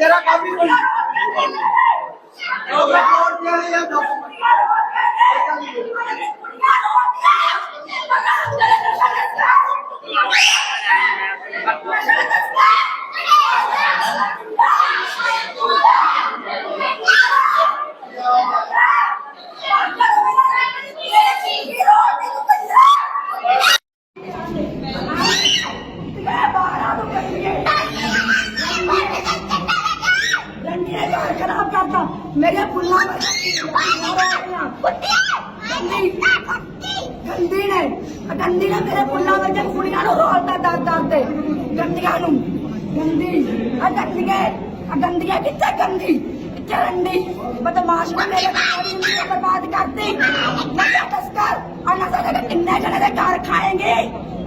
ਤੂੰ ਤੇਰਾ ਕੰਮ ਹੀ ਕੋਈ ਉਹ ਮੈਂ ਕਰਤਾ। ਮੇਰੇ ਫੁੱਲਾਂ ਗੰਦੀ ਗੰਦੀ ਨੇ। ਗੰਦੀ ਨੇ ਮੇਰੇ ਫੁੱਲਾਂ ਵਿੱਚ ਕੁੜੀਆਂ ਨੂੰ ਰੋਲਦਾ ਦਰ ਦਰ ਤੇ ਗੰਦੀਆਂ ਨੂੰ। ਗੰਦੀ ਆ ਗੰਦੀਆਂ ਆ ਗੰਦੀਆਂ ਕਿੱਥੇ ਗੰਦੀ ਕਿੱਥੇ ਗੰਦੀ ਬਦਮਾਸ਼ ਨੇ ਮੇਰੇ ਸਾਰੀ ਜ਼ਿੰਦਗੀ ਬਰਬਾਦ ਕਰਤੀ। ਨਸ਼ਾ ਤਸਕਰ। ਉਹਨਾਂ ਸਾਡੇ ਕਿੰਨੇ ਜਣੇ ਦੇ ਘਰ ਖਾਏਂਗੇ?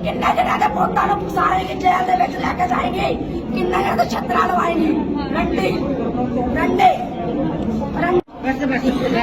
ਕਿੰਨੇ ਜਣੇ ਦੇ ਪੋਤਾਂ ਨੂੰ ਫਸਾਏਂਗੇ? ਜੇਲ੍ਹ ਦੇ ਵਿੱਚ ਲੈ ਕੇ ਜਾਏਂਗੇ? ਕਿੰਨੇ ਜਣੇ ਦੇ ਛਤਰਾ ਲਵਾਏਂਗੇ? ਰੰਡੀ ਰੰਡੇ। ਰੰਡੇ।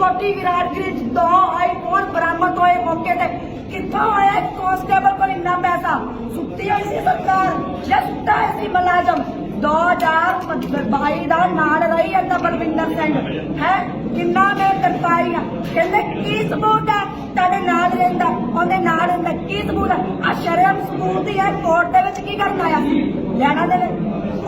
ਕਰੋੜ ਵਿਰਾਟ ਗ੍ਰਿਜ ਦੋ ਆਈਫੋਨ ਬਰਾਮਦ ਹੋਏ ਮੌਕੇ ਤੇ। ਕਿੱਥੋਂ ਆਇਆ ਕਾਂਸਟੇਬਲ ਕੋਲ ਇੰਨਾ ਪੈਸਾ? ਸੁੱਤੀ ਹੋਈ ਸੀ ਸਰਕਾਰ। ਜਾਂ ਸੁੱਤਾ ਹੋਇਆ ਸੀ ਮੁਲਾਜ਼ਮ? 2022 ਦਾ ਨਾਲ ਰਹੀ ਅੰਦਾ ਬਲਵਿੰਦਰ ਸਿੰਘ। ਹੈ? ਕਿੰਨਾ ਮੈਂ ਕਰਤਾਈ ਆ। ਕਹਿੰਦੇ, ਕੀ ਸਬੂਤ ਹੈ ਤੁਹਾਡੇ ਨਾਲ ਰਹਿੰਦਾ, ਉਹਦੇ ਨਾਲ ਰਹਿੰਦਾ। ਕੀ ਸਬੂਤ ਆ? ਸ਼ਰਮ ਸਬੂਤ ਹੀ ਹੈ ਕੋਰਟ ਦੇ ਵਿੱਚ ਕੀ ਕਰਨ ਆਇਆ ਸੀ? ਲੈਣਾ ਦੇ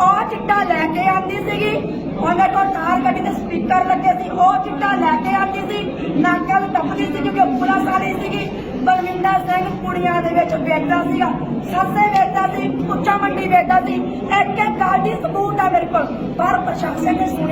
ਉਹ ਚਿੱਟਾ ਲੈ ਕੇ ਆਂਦੀ ਸੀਗੀ। ਉਹਦੇ ਕੋਲ ਕਾਰ ਗੱਡੀ ਦੇ ਸਪੀਕਰ ਲੱਗੇ ਸੀ। ਉਹ ਚਿੱਟਾ ਲੈ ਕੇ ਆਂਦੀ ਸੀ। ਨਾਕਾਂ ਨੂੰ ਟੱਪਦੀ ਸੀ ਕਿਉਂਕਿ ਉਹ ਪੁਲਿਸ ਵਾਲੀ ਸੀਗੀ। ਬਲਵਿੰਦਰ ਸਿੰਘ ਕੁੜੀਆਂ ਦੇ ਵਿੱਚ ਵੇਚਦਾ ਸੀਗਾ। ਸੱਸੇ ਵੇਚਦਾ ਸੀ, ਉੱਚਾ ਮੰਡੀ ਵੇਚਦਾ ਸੀ। ਇੱਕ ਇੱਕ ਗੱਲ ਦੀ ਸਬੂਤ ਆ ਮੇਰੇ ਕੋਲ। ਪਰ ਪ੍ਰਸ਼ਾਸਨ ਨੇ ਸੁਣੀ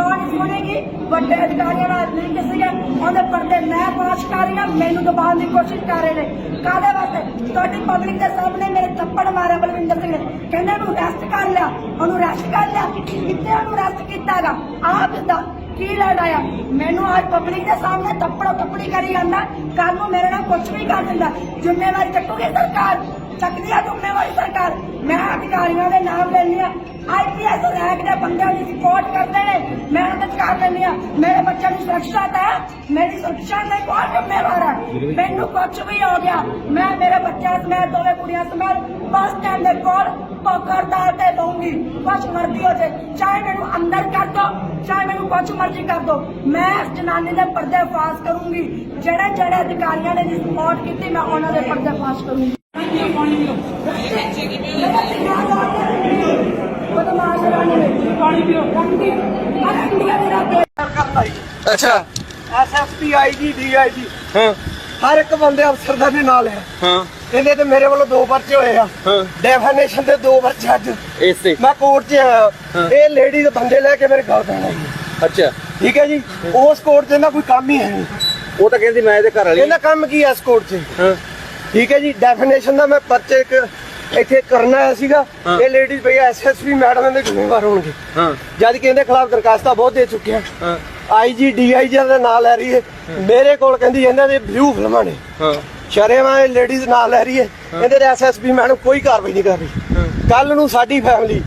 ਨਹੀਂ ਸੁਣੇਗੀ। ਵੱਡੇ ਅਧਿਕਾਰੀਆਂ ਨਾਲ ਲਿੰਕ ਸੀਗੇ ਉਹਦੇ ਪਰਦੇ ਮੈਂ ਪਾਸ ਕਰ ਰਹੀ ਹਾਂ। ਮੈਨੂੰ ਦਬਾਉਣ ਦੀ ਕੋਸ਼ਿਸ਼ ਕਰ ਰਹੇ ਨੇ। ਕਾਦੇ ਵਾਸਤੇ? ਤੁਹਾਡੀ ਪਬਲਿਕ ਦੇ ਸਾਹਮਣੇ ਮੇਰੇ ਥੱਪੜ ਮਾਰਿਆ ਬਲਵਿੰਦਰ ਸਿੰਘ ਨੇ। ਕਹਿੰਦੇ ਉਹਨੂੰ ਅਰੈਸਟ ਕਰ ਲਿਆ। ਉਹਨੂੰ ਰੈਸਟ ਕਰ ਲਿਆ। ਕਿੱਥੇ ਉਹਨੂੰ ਅਰੈਸਟ ਕੀਤਾਗਾ ਆਪ ਦਾ ਕੀ ਲੜਾਇਆ ਮੈਨੂੰ ਅੱਜ ਪਬਲਿਕ ਦੇ ਸਾਹਮਣੇ ਥੱਪੜੋ ਥੱਪੜੀ ਕਰੀ ਜਾਂਦਾ। ਕੱਲ ਨੂੰ ਮੇਰੇ ਨਾਲ ਕੁਝ ਵੀ ਕਰ ਦਿੰਦਾ। ਜ਼ਿੰਮੇਵਾਰੀ ਚੱਕੂਗੀ ਸਰਕਾਰ। ਚੱਕਦੀ ਆ ਜ਼ਿੰਮੇਵਾਰੀ ਸਰਕਾਰ। ਮੈਂ ਅਧਿਕਾਰੀਆਂ ਦੇ ਨਾਮ ਲੈਂਦੀ ਆ। ਆਈਪੀਐਸ ਰੈਂਕ ਦੇ ਬੰਦਿਆਂ ਦੀ ਰਿਪੋਰਟ ਕਰਦੇ ਨੇ। ਮੈਂ ਉਹਨਾਂ ਕਰ ਲੈਂਦੀ ਆ। ਮੇਰੇ ਬੱਚਿਆਂ ਦੀ ਸੁਰੱਖਿਆ ਤਾਂ ਮੇਰੀ ਸੁਰੱਖਿਆ ਨਹੀਂ ਕੌਣ ਜ਼ਿੰਮੇਵਾਰ ਹੈ ਮੈਨੂੰ ਕੁਝ ਵੀ ਹੋ ਗਿਆ, ਮੈਂ ਮੇਰੇ ਬੱਚਿਆਂ ਸਮੇਤ ਦੋਵੇਂ ਕੁੜੀਆਂ ਸਮੇਤ ਬੱਸ ਸਟੈਂਡ ਦੇ ਕੋਲ ਪਕੜਦਾਰ ਤੇ ਦਊਂਗੀ ਕੁਛ ਮਰਜ਼ੀ ਹੋ ਜੇ। ਚਾਹੇ ਮੈਨੂੰ ਅੰਦਰ ਕਰ ਦੋ, ਚਾਹੇ ਮੈਨੂੰ ਕੁਛ ਮਰਜ਼ੀ ਕਰ ਦੋ। ਮੈਂ ਇਸ ਜਨਾਨੀ ਦੇ ਪਰਦੇ ਫਾਸ ਕਰੂੰਗੀ। ਜਿਹੜੇ ਜਿਹੜੇ ਅਧਿਕਾਰੀਆਂ ਨੇ ਸਪੋਰਟ ਕੀਤੀ, ਮੈਂ ਉਹਨਾਂ ਦੇ ਪਰਦੇ ਫਾਸ ਕਰੂੰਗੀ। ਬਦਮਾਸ਼ ਰਾਣੀ ਨੇ ਪਾਣੀ ਪੀਓ। ਕੰਦੀ ਅਰੇ ਇੰਡੀਆ ਦੇ ਰਾਤੇ ਕਰਨਾ ਹੀ ਅੱਛਾ ਐਸਐਸਪੀ ਆਈਜੀ ਡੀਆਈਜੀ ਹਾਂ। ਹਰ ਇੱਕ ਬੰਦੇ ਅਫਸਰ ਦਾ ਨੇ ਨਾਲ ਹੈ। ਹਾਂ। ਇਹਦੇ ਤੇ ਮੇਰੇ ਵੱਲੋਂ ਦੋ ਪਰਚੇ ਹੋਏ ਆ। ਡੈਫੀਨੇਸ਼ਨ ਦੇ ਦੋ ਪਰਚੇ ਅੱਜ। ਇਸੇ। ਮੈਂ ਕੋਰਟ 'ਚ ਆਇਆ। ਹਾਂ। ਇਹ ਲੇਡੀ ਦੇ ਬੰਦੇ ਲੈ ਕੇ ਮੇਰੇ ਘਰ ਜੀ ਅੱਛਾ। ਠੀਕ ਹੈ ਜੀ? ਉਸ ਕੋਰਟ 'ਚ ਕੋਈ ਕੰਮ ਹੀ ਹੈ ਨਹੀਂ। ਉਹ ਤਾਂ ਕਹਿੰਦੀ ਮੈਂ ਇਹਦੇ ਘਰ ਵਾਲੀ। ਇਹਦਾ ਕੰਮ ਕੀ ਹੈ ਇਸ ਕੋਰਟ 'ਚ? ਹਾਂ। ਠੀਕ ਹੈ ਜੀ ਡੈਫੀਨੇਸ਼ਨ ਦਾ ਮੈਂ ਪਰਚੇ ਇੱਕ ਇੱਥੇ ਕਰਨਾ ਆਇਆ ਸੀਗਾ। ਇਹ ਲੇਡੀਜ਼ ਭਈ ਐਸਐਸਪੀ ਮੈਡਮ ਇਹਦੇ ਜ਼ਿੰਮੇਵਾਰ ਹੋਣਗੇ। ਹਾਂ। ਜਦ ਕਿ ਇਹਦੇ ਖਿਲਾਫ ਦਰਖਾਸਤਾਂ ਬਹੁਤ ਦੇ ਚੁੱਕੇ ਆ। ਹਾਂ। ਆਈਜੀ ਡੀਆਈਜੀ ਦਾ ਨਾਂ ਲੈ ਰਹੀ ਹੈ। ਮੇਰੇ ਕੋਲ ਕਹਿੰਦੀ ਇਹਨਾਂ ਦੇ ਵਿਊ ਫਿਲਮਾਂ ਨੇ। ਹਾਂ। ਸ਼ਰੇਵਾਂ ਇਹ ਲੇਡੀਜ਼ ਨਾਲ ਲੈ ਰਹੀ ਹੈ। ਇਹਦੇ ਐਸਐਸਪੀ ਮੈਡਮ ਕੋਈ ਕਾਰਵਾਈ ਨਹੀਂ ਕਰ ਰਹੀ। ਕੱਲ ਨੂੰ ਸਾਡੀ ਫੈਮਿਲੀ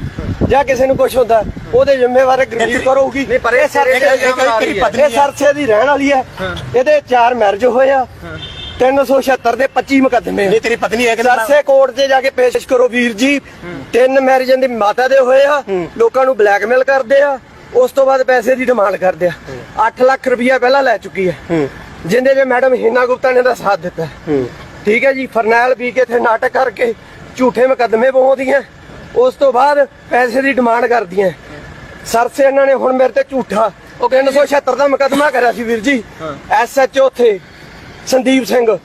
ਜਾਂ ਕਿਸੇ ਨੂੰ ਕੁਝ ਹੁੰਦਾ ਉਹਦੇ ਜ਼ਿੰਮੇਵਾਰ ਗਰੀਬ ਕਰੋਗੀ। ਨਹੀਂ, ਪਰ ਇਹ ਸਰਸੇ ਦੀ ਰਹਿਣ ਵਾਲੀ ਹੈ। ਇਹਦੇ ਚਾਰ ਮੈਰਿਜ ਹੋਏ ਆ। 376 ਦੇ 25 ਮੁਕੱਦਮੇ ਆ। ਨਹੀਂ ਤੇਰੀ ਪਤਨੀ ਹੈ ਕਿ ਸਰਸੇ ਕੋਰਟ 'ਚ ਜਾ ਕੇ ਪੇਸ਼ ਕਰੋ ਵੀਰ ਜੀ। ਤਿੰਨ ਮੈਰਿਜਾਂ ਦੀ ਮਾਤਾ ਦੇ ਹੋਏ ਆ। ਲੋਕਾਂ ਨੂੰ ਬਲੈਕਮੇਲ ਕਰਦੇ ਆ। ਉਸ ਤੋਂ ਬਾਅਦ ਪੈਸੇ ਦੀ ਡਿਮਾਂਡ ਕਰਦੇ ਆ। 8 ਲੱਖ ਰੁਪਇਆ ਪਹਿਲਾਂ ਲੈ ਚੁੱਕੀ ਹੈ। ਜਿੰਦੇ ਜੇ ਮੈਡਮ ਹੀਨਾ ਗੁਪਤਾ ਨੇ ਦਾ ਸਾਥ ਦਿੱਤਾ ਠੀਕ ਹੈ ਜੀ ਫਰਨੈਲ ਪੀ ਕੇ ਇੱਥੇ ਨਾਟਕ ਕਰਕੇ ਝੂਠੇ ਮੁਕੱਦਮੇ ਪਵਾਉਂਦੀਆਂ। ਉਸ ਤੋਂ ਬਾਅਦ ਪੈਸੇ ਦੀ ਡਿਮਾਂਡ ਕਰਦੀਆਂ ਸਰਸੇ ਇਹਨਾਂ ਨੇ ਹੁਣ ਮੇਰੇ ਤੇ ਝੂਠਾ ਉਹ 376 ਦਾ ਮੁਕੱਦਮਾ ਕਰਿਆ ਸੀ ਵੀਰ ਜੀ। ਐਸਐਚਓ ਉੱਥੇ ਸੰਦੀਪ ਸਿੰਘ।